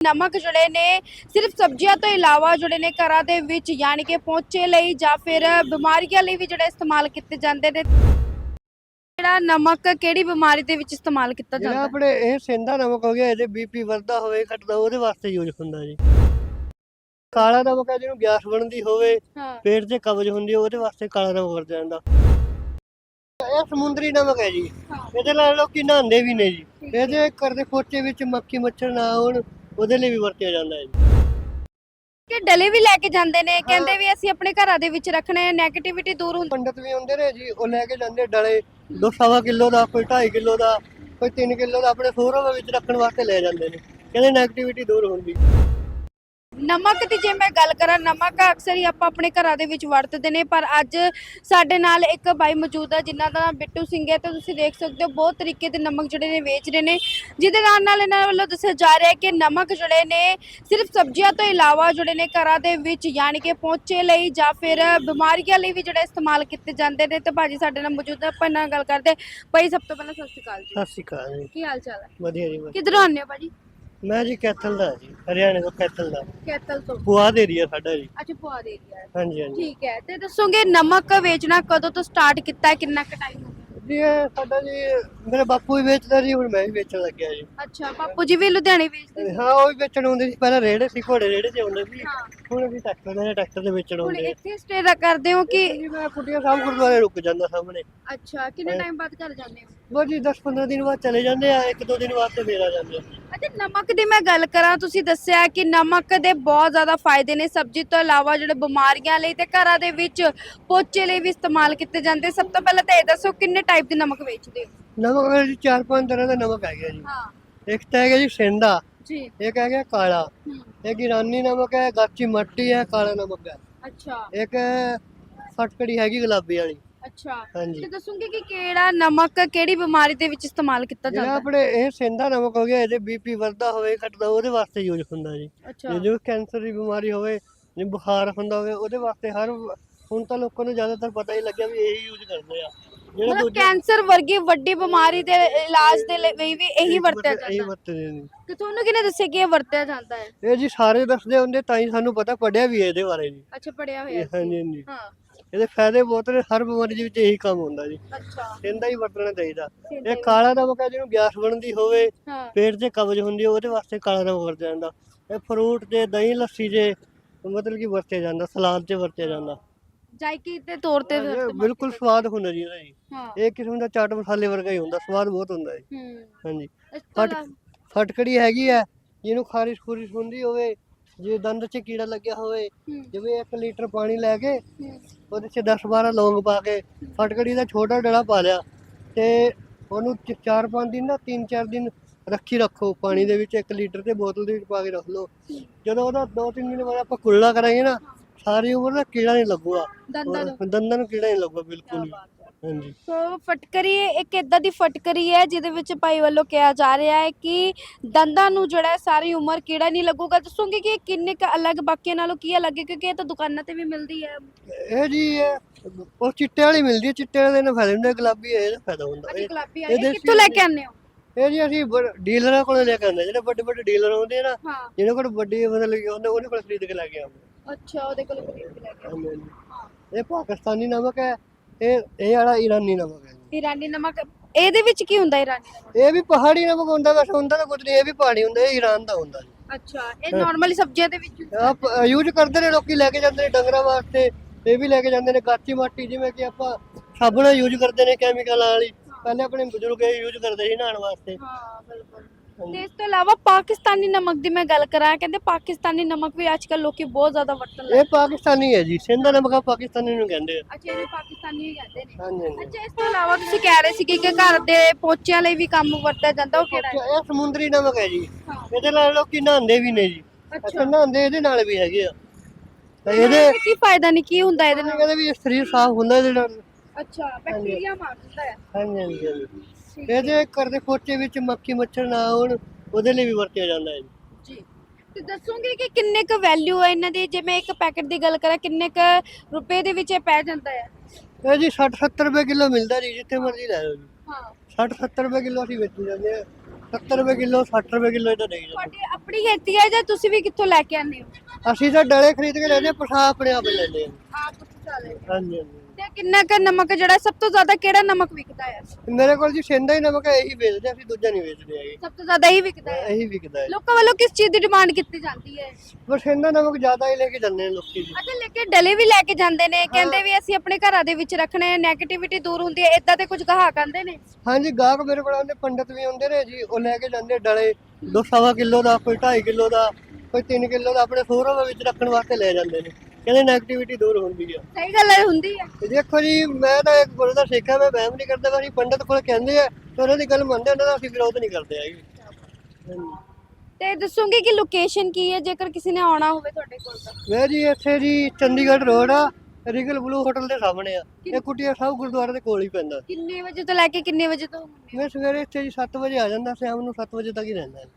ਨਮਕ ਜਿਹੜੇ ਨੇ ਸਿਰਫ ਸਬਜ਼ੀਆਂ ਤੋਂ ਇਲਾਵਾ ਜਿਹੜੇ ਨੇ ਘਰਾਂ ਦੇ ਵਿੱਚ ਯਾਨੀ ਕਿ ਪੋਚੇ ਲਈ ਜਾਂ ਫਿਰ ਬਿਮਾਰੀਆਂ ਲਈ ਵੀ ਜਿਹੜੇ ਇਸਤੇਮਾਲ ਕੀਤੇ ਜਾਂਦੇ ਨੇ। ਜਿਹੜਾ ਨਮਕ ਕਿਹੜੀ ਬਿਮਾਰੀ ਦੇ ਵਿੱਚ ਇਸਤੇਮਾਲ ਕੀਤਾ ਜਿਹੜਾ ਜਾਂਦਾ? ਹੈ ਆਪਣੇ ਇਹ ਸਿੰਧਾ ਨਮਕ ਹੋ ਗਿਆ ਇਹਦੇ ਬੀਪੀ ਵੱਧਦਾ ਹੋਵੇ ਘਟਦਾ ਉਹਦੇ ਵਾਸਤੇ ਯੂਜ਼ ਹੁੰਦਾ ਜੀ। ਕਾਲਾ ਨਮਕ ਹੈ ਜਿਹਨੂੰ ਗੈਸ ਬਣਦੀ ਹੋਵੇ ਹਾਂ। ਪੇਟ 'ਚ ਕਬਜ਼ ਹੁੰਦੀ ਹੋਵੇ ਉਹਦੇ ਵਾਸਤੇ ਕਾਲਾ ਨਮਕ ਵਰਤਿਆ ਜਾਂਦਾ। ਇਹ ਸਮੁੰਦਰੀ ਨਮਕ ਹੈ ਜੀ। ਇਹਦੇ ਨਾਲ ਲੋਕੀ ਨਹਾਉਂਦੇ ਵੀ ਨੇ ਜੀ। ਇਹਦੇ ਘਰ ਦੇ ਖੋਚੇ ਵਿੱਚ ਮੱਖੀ ਮੱਛਰ ਨਾ ਆਉਣ ਉਹਦੇ ਲਈ ਵੀ ਵਰਤਿਆ ਜਾਂਦਾ ਹੈ ਜੀ। ਕਿ ਡਲੇ ਵੀ ਲੈ ਕੇ ਜਾਂਦੇ ਨੇ ਕਹਿੰਦੇ ਵੀ ਅਸੀਂ ਆਪਣੇ ਘਰਾਂ ਦੇ ਵਿੱਚ ਰੱਖਣੇ 네ਗੇਟਿਵਿਟੀ ਦੂਰ ਹੁੰਦੀ। ਪੰਡਤ ਵੀ ਹੁੰਦੇ ਨੇ ਜੀ ਉਹ ਲੈ ਕੇ ਜਾਂਦੇ ਡਲੇ। ਦੋ ਸਵਾ ਕਿਲੋ ਦਾ ਕੋਈ 2.5 ਕਿਲੋ ਦਾ ਕੋਈ 3 ਕਿਲੋ ਦਾ ਆਪਣੇ ਸੋਹਰਾ ਵਿੱਚ ਰੱਖਣ ਵਾਸਤੇ ਲੈ ਜਾਂਦੇ ਨੇ। ਕਹਿੰਦੇ ਨੈਗੇਟਿਵਿਟੀ ਦੂਰ ਹੁੰਦੀ। ਨਮਕ ਦੀ ਜੇ ਮੈਂ ਗੱਲ ਕਰਾਂ ਨਮਕ ਅਕਸਰ ਹੀ ਆਪਾਂ ਆਪਣੇ ਘਰਾਂ ਦੇ ਵਿੱਚ ਵਰਤਦੇ ਨੇ ਪਰ ਅੱਜ ਸਾਡੇ ਨਾਲ ਇੱਕ ਬਾਈ ਮੌਜੂਦ ਹੈ ਜਿਨ੍ਹਾਂ ਦਾ ਨਾਮ ਬਿੱਟੂ ਸਿੰਘ ਹੈ ਤੇ ਤੁਸੀਂ ਦੇਖ ਸਕਦੇ ਹੋ ਬਹੁਤ ਤਰੀਕੇ ਦੇ ਨਮਕ ਜਿਹੜੇ ਨੇ ਵੇਚ ਰਹੇ ਨੇ। ਜਿਹਦੇ ਨਾਲ ਨਾਲ ਇਹਨਾਂ ਵੱਲੋਂ ਦੱਸਿਆ ਜਾ ਰਿਹਾ ਹੈ ਕਿ ਨਮਕ ਜਿਹੜੇ ਨੇ ਸਿਰਫ ਸਬਜ਼ੀਆਂ ਤੋਂ ਇਲਾਵਾ ਜਿਹੜੇ ਨੇ ਘਰਾਂ ਦੇ ਵਿੱਚ ਯਾਨੀ ਕਿ ਪੋਚੇ ਲਈ ਜਾਂ ਫਿਰ ਬਿਮਾਰੀਆਂ ਲਈ ਵੀ ਜਿਹੜੇ ਇਸਤੇਮਾਲ ਕੀਤੇ ਜਾਂਦੇ ਨੇ। ਤੇ ਭਾਜੀ ਸਾਡੇ ਨਾਲ ਮੌਜੂਦ ਹੈ ਆਪਾਂ ਨਾਲ ਗੱਲ ਕਰਦੇ ਭਾਈ ਸਭ ਤੋਂ ਪਹਿਲਾਂ ਸਤਿ ਸ਼੍ਰੀ ਅਕਾਲ ਜੀ। ਸਤਿ ਸ਼੍ਰੀ ਅਕਾਲ ਜੀ। ਕੀ ਹਾਲ ਚਾਲ ਹੈ? ਵਧੀਆ ਜੀ ਵਧੀਆ। ਕਿੱਧਰੋਂ ਆਉਂਦੇ ਹੋ ਭਾਜੀ? ਮੈਂ ਜੀ ਕੈਥਲ ਦਾ ਜੀ ਹਰਿਆਣੇ ਤੋਂ ਕੈਥਲ ਦਾ। ਕੈਤਲ ਤੋਂ। ਪੁਆਧ ਏਰੀਆ ਸਾਡਾ ਜੀ। ਅੱਛਾ ਪੁਆ ਦੇ ਏਰੀਆ। ਹਾਂਜੀ ਹਾਂਜੀ। ਠੀਕ ਹੈ ਤੇ ਦੱਸੋਗੇ ਨਮਕ ਵੇਚਣਾ ਕਦੋਂ ਤੋਂ ਸਟਾਰਟ ਕੀਤਾ ਹੈ ਕਿੰਨਾ ਕੁ ਟਾਈਮ ਹੋ ਗਿਆ? ਜੀ ਇਹ ਸਾਡਾ ਜੀ ਮੇਰੇ ਬਾਪੂ ਵੀ ਵੇਚਦਾ ਜੀ ਹੁਣ ਮੈਂ ਵੀ ਵੇਚਣ ਲੱਗਿਆ ਜੀ। ਅੱਛਾ ਬਾਪੂ ਜੀ ਵੀ ਲੁਧਿਆਣੇ ਵੇਚਦੇ ਸੀ? ਹਾਂ ਉਹ ਵੀ ਵੇਚਣ ਆਉਂਦੇ ਸੀ ਪਹਿਲਾਂ ਰੇੜੇ ਸੀ ਘੋੜੇ ਰੇੜੇ ਤੇ ਆਉਂਦੇ ਸੀ। ਹਾਂ। ਹੁਣ ਅਸੀਂ ਟਰੈਕਟਰ ਦੇ ਟਰੈਕਟਰ ਤੇ ਵੇਚਣ ਹੁਣ ਆਉਂਦੇ ਆ। ਇੱਥੇ ਸਟੇ ਕਰਦੇ ਹੋ ਕਿ ਜੀ ਮੈਂ ਕੁਟੀਆਂ ਸਾਹਿਬ ਗੁਰਦੁਆਰੇ ਰੁਕ ਜਾਂਦਾ ਸਾਹਮਣੇ। ਅੱਛਾ ਕਿੰਨੇ ਟਾਈਮ ਬਾਅਦ ਘਰ ਜਾਂਦੇ ਹੋ? ਬਸ ਜੀ 10-15 ਦਿਨ ਬਾਅਦ ਚਲੇ ਜਾਂਦੇ ਆ ਇੱਕ ਦੋ ਦਿਨ ਬਾਅਦ ਤੇ ਫੇਰ ਆ ਜਾਂਦੇ ਆ। ਅੱਛਾ ਨਮਕ ਦੀ ਮੈਂ ਗੱਲ ਕਰਾਂ ਤੁਸੀਂ ਦੱਸਿਆ ਕਿ ਨਮਕ ਦੇ ਬਹੁਤ ਜ਼ਿਆਦਾ ਫਾਇਦੇ ਨੇ ਸਬਜ਼ੀ ਤੋਂ ਇਲਾਵਾ ਜਿਹੜੇ ਬਿਮਾਰੀਆਂ ਲਈ ਤੇ ਘਰਾਂ ਦੇ ਵਿੱਚ ਪੋਚੇ ਲਈ ਵੀ ਇਸਤੇਮਾਲ ਕੀਤੇ ਜਾਂਦੇ। ਸਭ ਤੋਂ ਪਹਿਲਾਂ ਤਾਂ ਇਹ ਦੱਸੋ ਕਿੰਨੇ ਟਾਈਪ ਦੇ ਨਮਕ ਵੇਚਦੇ ਹੋ? ਨਮਕ ਮੇਰੇ ਜੀ ਚਾਰ ਪੰਜ ਤਰ੍ਹਾਂ ਦਾ ਨਮਕ ਹੈਗਾ ਜੀ। ਹਾਂ। ਇੱਕ ਤਾਂ ਹੈਗਾ ਜੀ ਸਿੰਦਾ ਜੀ। ਇੱਕ ਹੈਗਾ ਕਾਲਾ। ਹੂੰ, ਇੱਕ ਇਰਾਨੀ ਨਮਕ ਹੈ ਗਾਚੀ ਮੱਟੀ ਹੈ ਕਾਲਾ ਨਮਕ ਹੈ। ਅੱਛਾ। ਇੱਕ ਫਟਕੜੀ ਹੈਗੀ ਗੁਲਾਬੀ ਵਾਲੀ। ਅੱਛਾ। ਹਾਂਜੀ। ਤੇ ਦੱਸੂਗੀ ਕਿ ਕਿਹੜਾ ਨਮਕ ਕਿਹੜੀ ਬਿਮਾਰੀ ਦੇ ਵਿੱਚ ਇਸਤੇਮਾਲ ਕੀਤਾ ਜਿਹੜਾ ਜਾਂਦਾ? ਹੈ? ਆਪਣੇ ਇਹ ਸਿੰਦਾ ਨਮਕ ਹੋ ਗਿਆ ਇਹਦੇ ਬੀਪੀ ਵੱਧਦਾ ਹੋਵੇ ਘਟਦਾ ਉਹਦੇ ਵਾਸਤੇ ਯੂਜ਼ ਹੁੰਦਾ ਜੀ। ਅੱਛਾ। ਜੇ ਜੋ ਕੈਂਸਰ ਦੀ ਬਿਮਾਰੀ ਹੋਵੇ ਜੇ ਬੁਖਾਰ ਹੁੰਦਾ ਹੋਵੇ ਉਹਦੇ ਵਾਸਤੇ ਹਰ ਹੁਣ ਤਾਂ ਲੋਕਾਂ ਨੂੰ ਜ਼ਿਆਦਾਤਰ ਪਤਾ ਹੀ ਲੱਗਿਆ ਵੀ ਇਹੀ ਯੂਜ਼ ਕਰਦੇ ਆ। ਜਿਹੜੇ ਮਤਲਬ ਦੂਜੇ ਕੈਂਸਰ ਵਰਗੀ ਵੱਡੀ ਬਿਮਾਰੀ ਦੇ ਇਲਾਜ ਦੇ ਲਈ ਵੀ ਇਹੀ ਵਰਤਿਆ ਇਹੀ ਜਾਂਦਾ। ਹੈ। ਵਰਤਦੇ ਨੇ ਕਿ ਤੁਹਾਨੂੰ ਕਿਹਨੇ ਦੱਸਿਆ ਕਿ ਇਹ ਵਰਤਿਆ ਜਾਂਦਾ ਹੈ? ਇਹ ਜੀ ਸਾਰੇ ਦੱਸਦੇ ਹੁੰਦੇ ਤਾਂ ਹੀ ਸਾਨੂੰ ਪਤਾ ਪੜਿਆ ਵੀ ਹੈ ਇਹਦੇ ਬਾਰੇ ਜੀ। ਅੱਛਾ ਪੜਿਆ ਹੋਇਆ ਸੀ। ਹਾਂਜੀ ਹਾਂਜੀ। ਹਾਂ। ਇਹਦੇ ਫਾਇਦੇ ਬਹੁਤ ਨੇ ਹਰ ਬਿਮਾਰੀ ਦੇ ਵਿੱਚ ਇਹੀ ਕੰਮ ਹੁੰਦਾ ਜੀ। ਅੱਛਾ। ਇਹਦਾ ਹੀ ਵਰਤਣਾ ਚਾਹੀਦਾ। ਇਹ ਕਾਲਾ ਨਮਕ ਹੈ ਜਿਹਨੂੰ ਗੈਸ ਬਣਦੀ ਹੋਵੇ ਹਾਂ। ਪੇਟ 'ਚ ਕਬਜ਼ ਹੁੰਦੀ ਹੋਵੇ ਉਹਦੇ ਵਾਸਤੇ ਕਾਲਾ ਨਮਕ ਵਰਤਿਆ ਜਾਂਦਾ। ਇਹ ਫਰੂਟ ਤੇ ਦਹੀਂ ਲੱਸੀ 'ਚ ਮਤਲਬ ਕਿ ਵਰਤਿਆ ਜਾਂਦਾ ਸਲਾਦ 'ਚ ਵਰਤਿਆ ਜਾਂਦਾ। ਜਾਇਕੀ ਦੇ ਤੌਰ ਤੇ ਇਹ ਬਿਲਕੁਲ ਸਵਾਦ ਹੁੰਦਾ ਜੀ ਇਹਦਾ ਜੀ। ਹਾਂ। ਇਹ ਕਿਸਮ ਦਾ ਚਾਟ ਮਸਾਲੇ ਵਰਗਾ ਹੀ ਹੁੰਦਾ ਸਵਾਦ ਬਹੁਤ ਹੁੰਦਾ ਜੀ। ਹੂੰ। ਹਾਂਜੀ। ਇਸ ਤੋਂ ਫਟ- ਇਲਾਵਾ- ਫਟਕੜੀ ਹੈਗੀ ਹੈ ਜਿਹਨੂੰ ਖਾਰਿਸ਼ ਖੁਰਿਸ਼ ਹੁੰਦੀ ਹੋਵੇ ਜੇ ਦੰਦ 'ਚ ਕੀੜਾ ਲੱਗਿਆ ਹੋਵੇ ਹੂੰ, ਜਿਵੇਂ 1 ਲੀਟਰ ਪਾਣੀ ਲੈ ਕੇ ਹੂੰ, ਉਹਦੇ 'ਚ 10 12 ਲੌਂਗ ਪਾ ਕੇ ਫਟਕੜੀ ਦਾ ਛੋਟਾ ਡਲਾ ਪਾ ਲਿਆ ਤੇ ਉਹਨੂੰ 4-5 ਦਿਨ ਨਾ 3-4 ਦਿਨ ਰੱਖੀ ਰੱਖੋ। ਪਾਣੀ ਦੇ ਵਿੱਚ 1 ਲੀਟਰ ਤੇ ਬੋਤਲ ਦੇ ਵਿੱਚ ਪਾ ਕੇ ਰੱਖ ਲਓ। ਜਦੋਂ ਉਹਦਾ 2-3 ਦਿਨ ਬਾਅਦ ਆਪਾਂ ਕੁੱਲਾ ਕਰਾਂਗੇ ਨਾ ਸਾਰੀ ਉਮਰ ਦਾ ਕੀੜਾ ਨਹੀਂ ਲੱਗੂਗਾ। ਦੰਦਾਂ ਨੂੰ। ਦੰਦਾਂ ਨੂੰ ਕੀੜਾ ਨਹੀਂ ਲੱਗੂਗਾ ਬਿਲਕੁਲ ਵੀ। ਹਾਂਜੀ। ਸੋ ਫਟਕਰੀ ਇੱਕ ਇਦਾਂ ਦੀ ਫਟਕਰੀ ਹੈ ਜਿਹਦੇ ਵਿੱਚ ਭਾਈ ਵੱਲੋਂ ਕਿਹਾ ਜਾ ਰਿਹਾ ਹੈ ਕਿ ਦੰਦਾਂ ਨੂੰ ਜਿਹੜਾ ਹੈ ਸਾਰੀ ਉਮਰ ਕੀੜਾ ਨਹੀਂ ਲੱਗੂਗਾ। ਦੱਸੋਗੇ ਕਿ ਇਹ ਕਿੰਨੇ ਕ ਅਲੱਗ ਬਾਕੀਆਂ ਨਾਲੋਂ ਕੀ ਅਲੱਗ ਹੈ? ਕਿਉਂਕਿ ਇਹ ਤਾਂ ਦੁਕਾਨਾਂ ਤੇ ਵੀ ਮਿਲਦੀ ਹੈ। ਇਹ ਜੀ ਇਹ ਉਹ ਚਿੱਟੇ ਵਾਲੀ ਮਿਲਦੀ ਹੈ ਚਿੱਟੇ ਵਾਲੇ ਨਾਲ ਫਾਇਦਾ ਹੁੰਦਾ ਗੁਲਾਬੀ ਇਹਦਾ ਫਾਇਦਾ ਹੁੰਦਾ। ਅੱਛਾ ਇਹ ਗੁਲਾਬੀ ਇਹ ਕਿੱਥੋਂ ਲੈ ਕੇ ਆਉਂਦੇ ਹੋ? ਇਹ ਜੀ ਅਸੀਂ ਡੀਲਰਾਂ ਕੋਲੋਂ ਲੈ ਕੇ ਆਉਂਦੇ ਜਿਹੜੇ ਵੱਡੇ ਵੱਡੇ ਡੀਲਰ ਹੁੰਦੇ ਨਾ ਜਿਹਨਾਂ ਕੋਲ ਵੱਡੀ ਮਤਲਬ ਉਹਨੇ ਕੋਲ ਖਰੀਦ ਕੇ ਲੈ ਕੇ ਆਉਂਦੇ ਅੱਛਾ ਉਹਦੇ ਕੋਲ ਖਰੀਦ ਕੇ ਲੈ ਕੇ। ਹਾਂਜੀ, ਹਾਂਜੀ। ਇਹ ਪਾਕਿਸਤਾਨੀ ਨਮਕ ਹੈ ਇਹ ਇਹ ਵਾਲਾ ਈਰਾਨੀ ਨਮਕ ਹੈ। ਇਰਾਨੀ ਨਮਕ ਇਹਦੇ ਵਿੱਚ ਕੀ ਹੁੰਦਾ ਇਰਾਨੀ ਨਮਕ ਇਹ ਵੀ ਪਹਾੜੀ ਨਮਕ ਹੁੰਦਾ ਵੈਸੇ ਹੁੰਦਾ ਤਾਂ ਕੁਝ ਨਹੀਂ ਇਹ ਵੀ ਪਹਾੜੀ ਹੁੰਦਾ ਇਹ ਈਰਾਨ ਦਾ ਹੁੰਦਾ ਅੱਛਾ ਇਹ ਨਾਰਮਲੀ ਸਬਜ਼ੀਆਂ ਦੇ ਵਿੱਚ ਆਪ ਯੂਜ਼ ਕਰਦੇ ਨੇ ਲੋਕੀ ਲੈ ਕੇ ਜਾਂਦੇ ਨੇ ਡੰਗਰਾਂ ਵਾਸਤੇ ਇਹ ਵੀ ਲੈ ਕੇ ਜਾਂਦੇ ਨੇ ਕਾਚੀ ਮਾਟੀ ਜਿਵੇਂ ਕਿ ਆਪਾਂ ਸਾਬਣ ਯੂਜ਼ ਕਰਦੇ ਨੇ ਕੈਮੀਕਲ ਵਾਲੀ ਪਹਿਲੇ ਆਪਣੇ ਬਜ਼ੁਰਗ ਇਹ ਯੂਜ਼ ਕਰਦੇ ਸੀ ਨਹਾਉਣ ਵਾਸਤੇ ਹਾਂ ਬਿਲਕੁਲ ਤੇ ਇਸ ਤੋਂ ਇਲਾਵਾ ਪਾਕਿਸਤਾਨੀ ਨਮਕ ਦੀ ਮੈਂ ਗੱਲ ਕਰਾਂ ਕਹਿੰਦੇ ਪਾਕਿਸਤਾਨੀ ਨਮਕ ਵੀ ਅੱਜ ਕੱਲ ਲੋਕੀ ਬਹੁਤ ਜ਼ਿਆਦਾ ਵਰਤਣ ਲੱਗ ਇਹ ਪਾਕਿਸਤਾਨੀ ਹੈ ਜੀ ਸਿੰਧਾ ਨਮਕ ਆ ਪਾਕਿਸਤਾਨੀ ਨੂੰ ਕਹਿੰਦੇ ਆ। ਅੱਛਾ ਇਹਨੂੰ ਪਾਕਿਸਤਾਨੀ ਹੀ ਕਹਿੰਦੇ ਨੇ। ਹਾਂਜੀ ਹਾਂਜੀ। ਅੱਛਾ ਇਸ ਤੋਂ ਇਲਾਵਾ ਤੁਸੀਂ ਕਹਿ ਰਹੇ ਸੀ ਕਿ ਘਰ ਦੇ ਪੋਚਿਆਂ ਲਈ ਵੀ ਕੰਮ ਵਰਤਿਆ ਜਾਂਦਾ ਉਹ ਕਿਹੜਾ ਹੈ? ਇਹ ਸਮੁੰਦਰੀ ਨਮਕ ਹੈ ਜੀ। ਇਹਦੇ ਨਾਲ ਲੋਕੀ ਨਹਾਉਂਦੇ ਵੀ ਨੇ ਜੀ। ਅੱਛਾ। ਨਹਾਉਂਦੇ ਇਹਦੇ ਨਾਲ ਵੀ ਹੈਗੇ ਆ। ਤੇ ਇਹਦੇ ਕੀ ਫਾਇਦਾ ਨਹੀਂ ਕੀ ਹੁੰਦਾ ਇਹਦੇ ਨਾਲ? ਕਹਿੰਦੇ ਵੀ ਸਰੀਰ ਸਾਫ਼ ਹੁੰਦਾ ਇਹਦੇ ਨਾਲ। ਅੱਛਾ ਬੈਕਟੀਰੀਆ ਮਾਰ ਦਿੰਦਾ ਹੈ। ਹਾਂਜੀ ਹਾਂਜੀ। ਇਹਦੇ ਘਰ ਦੇ ਖੋਚੇ ਵਿੱਚ ਮੱਖੀ ਮੱਛਰ ਨਾ ਆਉਣ ਉਹਦੇ ਲਈ ਵੀ ਵਰਤਿਆ ਜਾਂਦਾ ਹੈ ਜੀ। ਜੀ। ਤੇ ਦੱਸੋਗੇ ਕਿ ਕਿੰਨੇ ਕ ਵੈਲਿਊ ਹੈ ਇਹਨਾਂ ਦੀ? ਜੇ ਮੈਂ ਇੱਕ ਪੈਕੇਟ ਦੀ ਗੱਲ ਕਰਾਂ ਕਿੰਨੇ ਕ ਰੁਪਏ ਦੇ ਵਿੱਚ ਇਹ ਪੈ ਜਾਂਦਾ ਹੈ? ਇਹ ਜੀ 60 70 ਰੁਪਏ ਕਿਲੋ ਮਿਲਦਾ ਜੀ ਜਿੱਥੇ ਮਰਜ਼ੀ ਲੈ ਲਓ ਜੀ। ਹਾਂ। 60 70 ਰੁਪਏ ਕਿਲੋ ਅਸੀਂ ਵੇਚੀ ਜਾਂਦੇ ਆ 70 ਰੁਪਏ ਕਿਲੋ 60 ਰੁਪਏ ਕਿਲੋ ਇਹਦਾ ਦੇਈ ਜਾਂਦੇ। ਤੁਹਾਡੀ ਆਪਣੀ ਖੇਤੀ ਹੈ ਜਾਂ ਤੁਸੀਂ ਵੀ ਕਿੱਥੋਂ ਲੈ ਕੇ ਆਉਂਦੇ ਹੋ? ਅਸੀਂ ਤਾਂ ਡਲੇ ਖਰੀਦ ਕੇ ਲੈਂਦੇ ਪਸਾ ਆਪਣੇ ਆਪ ਹੀ ਲੈਂਦੇ ਹਾਂ। ਆਪ ਪੁੱਛਾ ਲੈ ਹਾਂਜੀ ਹਾਂਜੀ। ਤੇ ਕਿੰਨਾ ਕੁ ਨਮਕ ਜਿਹੜਾ ਸਭ ਤੋਂ ਜ਼ਿਆਦਾ ਕਿਹੜਾ ਨਮਕ ਵਿਕਦਾ ਹੈ ਮੇਰੇ ਕੋਲ ਜੀ ਸਿੰਦਾ ਹੀ ਨਮਕ ਹੈ, ਇਹੀ ਵੇਚਦੇ ਅਸੀਂ ਦੂਜਾ ਨਹੀਂ ਵੇਚਦੇ ਹੈਗੇ। ਸਭ ਤੋਂ ਜ਼ਿਆਦਾ ਹੀ ਵਿਕਦਾ ਹੈ ਇਹੀ ਵਿਕਦਾ ਹੈ। ਲੋਕਾਂ ਵੱਲੋਂ ਕਿਸ ਚੀਜ਼ ਦੀ ਡਿਮਾਂਡ ਕੀਤੀ ਜਾਂਦੀ ਹੈ? ਬਸ ਸਿੰਦਾ ਨਮਕ ਜ਼ਿਆਦਾ ਹੀ ਲੈ ਕੇ ਜਾਂਦੇ ਨੇ ਲੋਕੀ ਜੀ। ਅੱਛਾ ਲੈ ਕੇ ਡਲੇ ਵੀ ਲੈ ਕੇ ਜਾਂਦੇ ਨੇ ਕਹਿੰਦੇ ਵੀ ਅਸੀਂ ਆਪਣੇ ਘਰਾਂ ਦੇ ਵਿੱਚ ਰੱਖਣੇ ਨੈਗੇਟਿਵਿਟੀ ਦੂਰ ਹੁੰਦੀ ਹੈ ਇਦਾਂ ਦੇ ਕੁਝ ਗਾਹਕ ਆਂਦੇ ਨੇ? ਹਾਂਜੀ ਗਾਹਕ ਮੇਰੇ ਕੋਲ ਆਉਂਦੇ ਪੰਡਤ ਵੀ ਆਉਂਦੇ ਨੇ ਜੀ ਉਹ ਲੈ ਕੇ ਜਾਂਦੇ ਡਲੇ। ਦੋ ਸਵਾ ਕਿਲੋ ਦਾ ਕੋਈ 2.5 ਕਿਲੋ ਦਾ ਕੋਈ 3 ਕਿਲੋ ਦਾ ਆਪਣੇ ਸੋਰਮ ਵਿੱਚ ਰੱਖਣ ਵਾਸਤੇ ਲੈ ਜਾਂਦੇ ਨੇ। ਕਹਿੰਦੇ ਨੈਗੇਟਿਵਿਟੀ ਦੂਰ ਹੁੰਦੀ ਆ। ਸਹੀ ਗੱਲ ਹੈ ਹੁੰਦੀ ਹੈ ਤੇ ਦੇਖੋ ਜੀ ਮੈਂ ਤਾਂ ਇੱਕ ਗੁਰੂ ਦਾ ਮੈਂ ਵਹਿਮ ਨਹੀਂ ਕਰਦਾ ਵਾਰੀ ਪੰਡਤ ਕੋਲ ਕਹਿੰਦੇ ਆ ਤੇ ਉਹਨਾਂ ਦੀ ਗੱਲ ਮੰਨਦੇ ਉਹਨਾਂ ਦਾ ਅਸੀਂ ਵਿਰੋਧ ਨਹੀਂ ਕਰਦੇ ਹੈਗੇ। ਹਾਂਜੀ। ਤੇ ਦੱਸੋਗੇ ਕਿ ਲੋਕੇਸ਼ਨ ਕੀ ਹੈ ਜੇਕਰ ਕਿਸੇ ਨੇ ਆਉਣਾ ਹੋਵੇ ਤੁਹਾਡੇ ਕੋਲ ਤਾਂ? ਮੈਂ ਜੀ ਇੱਥੇ ਜੀ ਚੰਡੀਗੜ੍ਹ ਰੋਡ ਆ ਰਿਗਲ ਬਲੂ ਹੋਟਲ ਦੇ ਸਾਹਮਣੇ ਆ। ਇਹ ਕੁਟੀਆ ਸਾਹਿਬ ਗੁਰਦੁਆਰੇ ਦੇ ਕੋਲ ਹੀ ਪੈਂਦਾ। ਕਿੰਨੇ ਵਜੇ ਤੋਂ ਲੈ ਕੇ ਕਿੰਨੇ ਵਜੇ ਤੋਂ? ਹੁੰਦੇ ਮੈਂ ਸਵੇਰੇ ਇੱਥੇ ਜੀ 7 ਵਜੇ ਆ ਜਾਂਦਾ ਸ਼ਾਮ ਨੂੰ 7 ਵਜੇ ਤੱਕ ਹੀ ਰਹਿੰਦਾ।